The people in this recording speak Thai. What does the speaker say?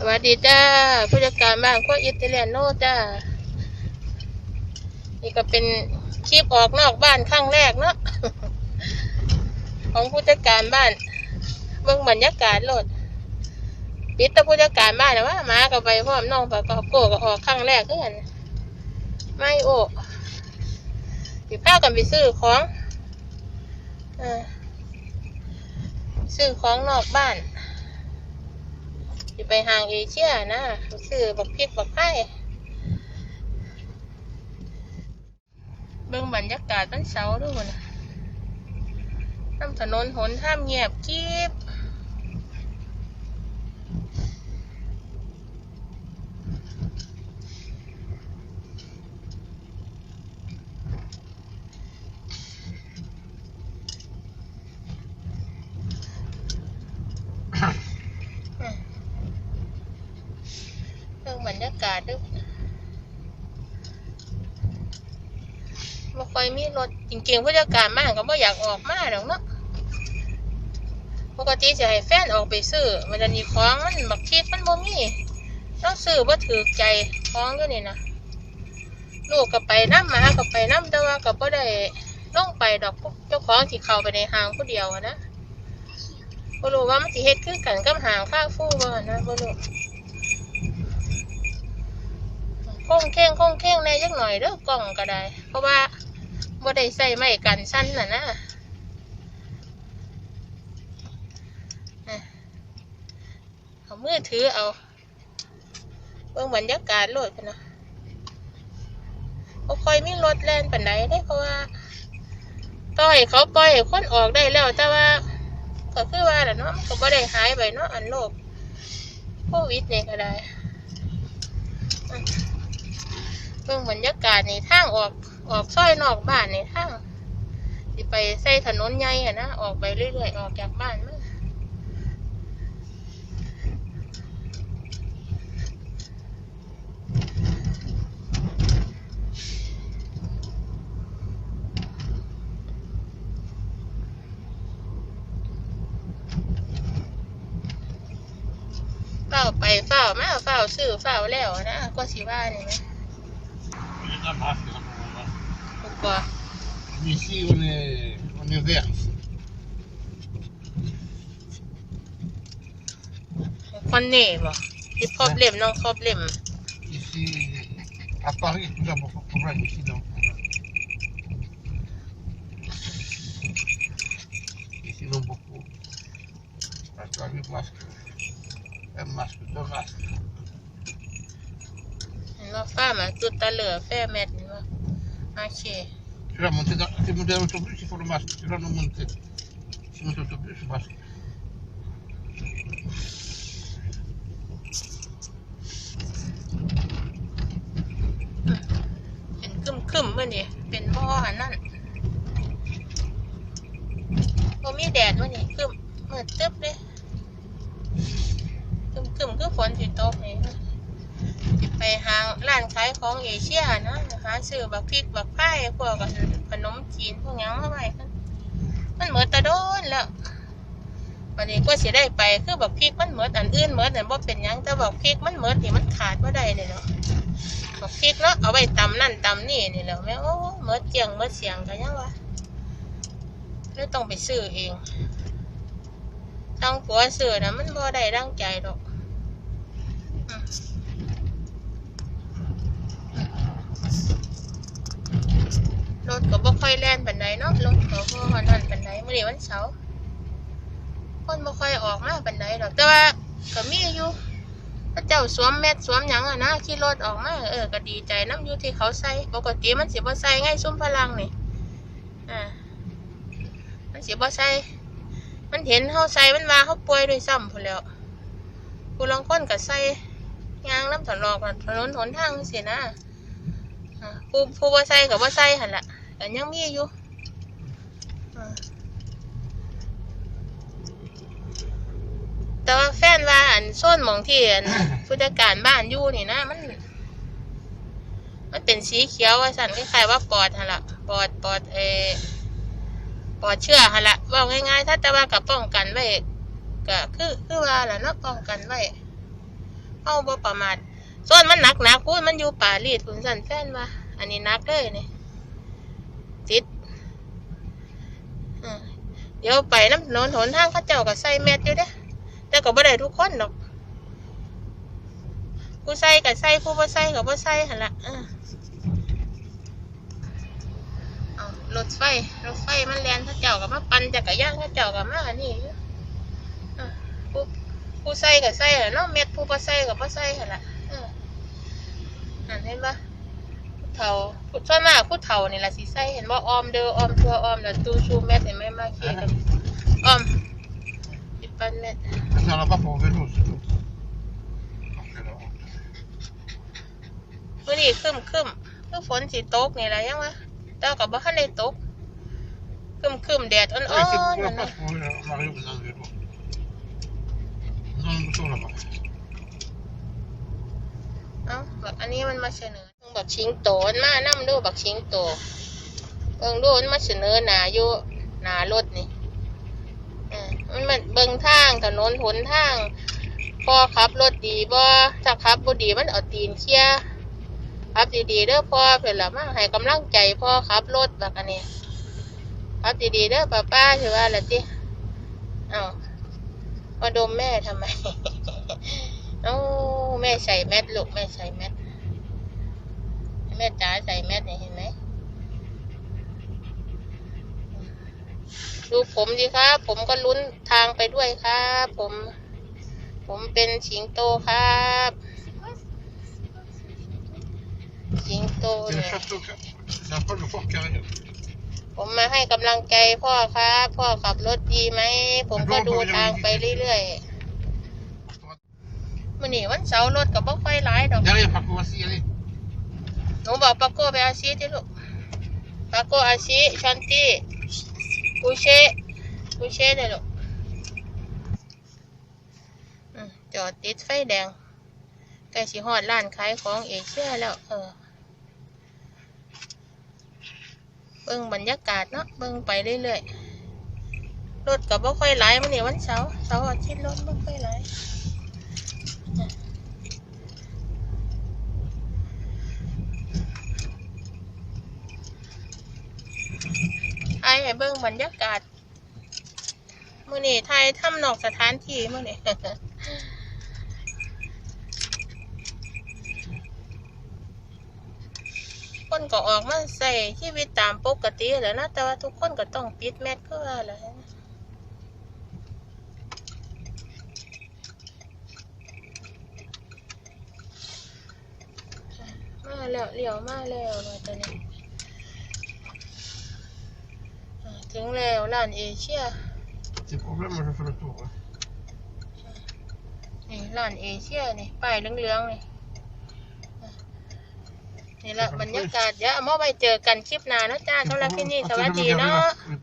สวัสดีจ้าผู้จัดการบ้านโคอิตาเลียนโนจ้า นี่ก็เป็นคลิปออกนอกบ้านครั้งแรกเนาะของผู้จัดการบ้านเบิ่งบรรยากาศโลดปิดตะผู้จัดการบ้านนะว่ามาก็ไปพร้อมน้องประกอบโกก็ออกครั้งแรกเพื่อนไม่โอ้สิพากันไปซื้อของอซื้อของนอกบ้าน จะไปห้างเอเชียนะคือบักพริกบักไข่เบิ่งบรรยากาศวันเสาด้วยนะน้ำถนนหนทางเงียบกริบ เรื่องบรรยา กาศด้วยไม่ค่อยมีรถจริงๆผู้จัดการมากก็ไม่อยากออกมาหรอกเนาะปกติจะให้แฟนออกไปซื้อ มันจะมีของมันบักทีมันบ่มีต้องซื้อบ่ถือใจของด้วยนี่นะลูกก็ไปน้ำหมาก็ไปน้ำแต่ว่าก็บ่ได้ลงไปดอกเจ้าของที่เข้าไปในห้างผู้เดียวอะนะบ่รู้ว่ามันสิเฮ็ดคือกันกับห้างค้าฟูบ่นะบ่รู้ คงแข้งคงแข้งแน่จักหน่อยเด้อกล่องก็ได้ เพราะว่าบ่ได้ใส่ไม้กันสั้นน่ะนะอะเอามือถือเอาเบิ่งบรรยากาศโลดกันนะบ่ค่อยมีรถแล่นปานใดเด้เพราะว่าต่อให้เขาปล่อยคนออกได้แล้วแต่ว่าก็คือว่าแหละเนาะก็บ่ได้หายไปเนาะอันโรคโควิดเนี่ยก็ได้ เบิ่งบรรยากาศนี่ทางออกออกซอยนอกบ้านนี่ทางสิไปใส่ถนนใหญ่อะนะออกไปเรื่อยๆออกจากบ้านมาเฝ้าไปเฝ้ามาเฝ้าซื้อเฝ้าแล้วนะก็สิว่านี่นะ Il est là-bas, c'est là-bas. ถูกกว่า Ici, on est, on est vert. คนนี่บ่ที่พบเล่มน้องพบเล่ม Ici, à Paris, tout ça, beaucoup de problèmes ici. Donc, ici, non beaucoup. Parce que le masque, un masque, deux masques. เห็นว่าฟ้ามาจุดตะเหลือแฟ่แมทนี่ว่าโอเค Tu vas monter dans, tu montes dans l'autobus, il faut le masque. Tu vas nous monter. Tu montes l'autobus, le masque. เป็นคึมคึมๆเมื่อนี่เป็นบ่ออันนั่ ไปหางร้านขายของเอเชียนะหาซื้อบักพริกบักไผ่พวกขนมจีนพวกยังมาไว้กันมันเหมือนตะโดนแล้ววันนี้ก็เสิได้ไปคือบักพริกมันเหมือนอันอื่นเหมือนอันบ่เป็นยังแต่บักพริกมันเหมือนที่มันขาดบ่ได้เลยเนาะบักพริกเนาะเอาไว้ตำนั่นตำนี่นี่แหละแม่โอ้เหมื่อเจียงเหมื่อเสียงกันยังวะเลยต้องไปซื้อเองตั้งผัวซื้อนะมันบ่ได้ดังใจดอกอืม รถก็บ่ค่อยแล่นปานใดเนาะรถก็บ่ค่อยนั่นปานใดมื้อนี้วันเสาร์คนบ่ค่อยออกมาปานใดดอกแต่ว่าก็มีอยู่พระเจ้าสวมแมสสวมหยังอะนะขี่รถออกมาเออก็ดีใจน้ำอยู่ที่เขาใส่ปกติมันสิบ่ใส่ไงซุ้มพลังนี่อ่ามันสิบ่ใส่มันเห็นเขาใส่มันว่าเขาป่วยด้วยซ้ำพุ่นแล้วผู้ลางคนก็ใส่ยางน้ำถนนถนนหนทางสินะ อ่าผู้ผู้บ่ใส่ก็บ่ใส่หั่นล่ะก็ยังมีอยู่อ่าแต่ว่าแฟนว่าอันโซนหมองที่อันผู้จัดการบ้านอยู่นี่นะมันมันเป็นสีเขียวว่าสั่นคล้ายๆว่าปอดฮะละปอดปอดเออปอดเชื้อฮะละว่าง่ายๆ ถ้าแต่ว่ากับป้องกันไว้ก็คือคือว่าแหละเนาะป้องกันไว้เฮาบ่ประมาท ส่วนมันหนักหนักพูดมันอยู่ป่ารีดคุณสันแฟนว่าอันนี้หนักเลยเนี่ยติดเดี๋ยวไปน้ำถนนหนทางเขาเจ้าก็ใส่แมสอยู่เด้แต่ก็บ่ได้ทุกคนดอกผู้ใส่ก็ใส่ผู้บ่ใส่ก็บ่ใส่หั่นล่ะออเอารถไฟรถไฟมันแลนเขาเจ้าก็มาปั่นจักรยานเขาเจ้าก็มาอันนี้อยู่อะผู้ผู้ใส่ก็ใส่เนาะแมสผู้บ่ใส่ก็บ่ใส่หั่นล่ะ นั่นเห็นปะผู้เฒ่าผู้ส่วนมากผู้เฒ่านี่ล่ะสิใส่เห็นบ่ออมเด้อออมทั่วออมแล้วตู้ชูแมสเห็นไหมมาเขียนกันออมสิปั่นแมส Ça n'a pas pour vélo, c'est tout. Donc, alors, มื่อนี้ครึมครึมคือฝนสิตกนี่แหละยังวะแต่กับบ่ทันได้ตกครึมครึมแดดอ่อน ouais, c'est ๆ pour นั่ la นนะ place pour aller à Mario dans le vélo. Dans le bouton là-bas. เอ้าแบบอันนี้มันมาเสนอเบิ่งบักชิงโตมันมานํดูบักชิงโตเบิ่งดูมันมาเสนอหนาอยู่หนารถนี่อมันมันเบิ่งทางถนนหนทางพอขับรถดีบ่ถ้าขับบ่ดีมันเอาตีนเคี่ยขับดีๆเด้อพ่อเพิ่นล่ะมาให้กำลังใจพ่อขับรถแบักอันนี้ขับดีๆเด้อป้าป้าสิว่าล่ะติเอ้ามาดมแม่ทำไม เอ้า แม่ใส่แมสลูกแม่ใส่แมสแม่จ๋าใส่แมสเนี่ยเห็นไหมดูผมดิครับ ผมก็ลุ้นทางไปด้วยครับ ผม ผมเป็นสิงโตครับสิงโตเนี่ยผมมาให้กำลังใจพ่อครับ พ่อขับรถดีไหม ผมก็ดูทางไปเรื่อยๆ มื่อนี้วันเสาร์รถกับบ่ค่อยหลายดอก Derrière, par contre, voici, allez. หนูบอกปาโก้ไปอาชีจิลูกปาโก้อาชีชันตี้กูเช่กูเช่เลยลูกอืมจอดติดไฟแดงใกล้สิฮอดร้านขายของเอเชียแล้ว เออ เบิ่งบรรยากาศเนาะ เบิ่งไปเรื่อยๆ รถกับบ่ค่อยหลายมื้อนี้วันเสาร์เสาร์อาทิตย์รถบ่ค่อยหลาย ให้เบิ่งบรรยากาศมื้อนี้ไทยทำนอกสถานที่มื้อนี้คนก็ออกมาใส่ชีวิตตามปกติแหล้วนะ แต่ว่าทุกคนก็ต้องปิดแมสคือว่าแหละมาแล้วเลี้ยวมาแล้วมาตอนนี้อ่า ถึงแล้วร้านเอเชีย C'est problème, moi je fais le tour. hein. นี่ร้านเอเชียนี่ป้ายเหลืองๆนี่อะนี่ละบรรยากาศเดี๋ยวเอามาไว้เจอกันคลิปหน้าเนาะจ้าสำหรับที่นี่สวัสดีเนาะ Oui,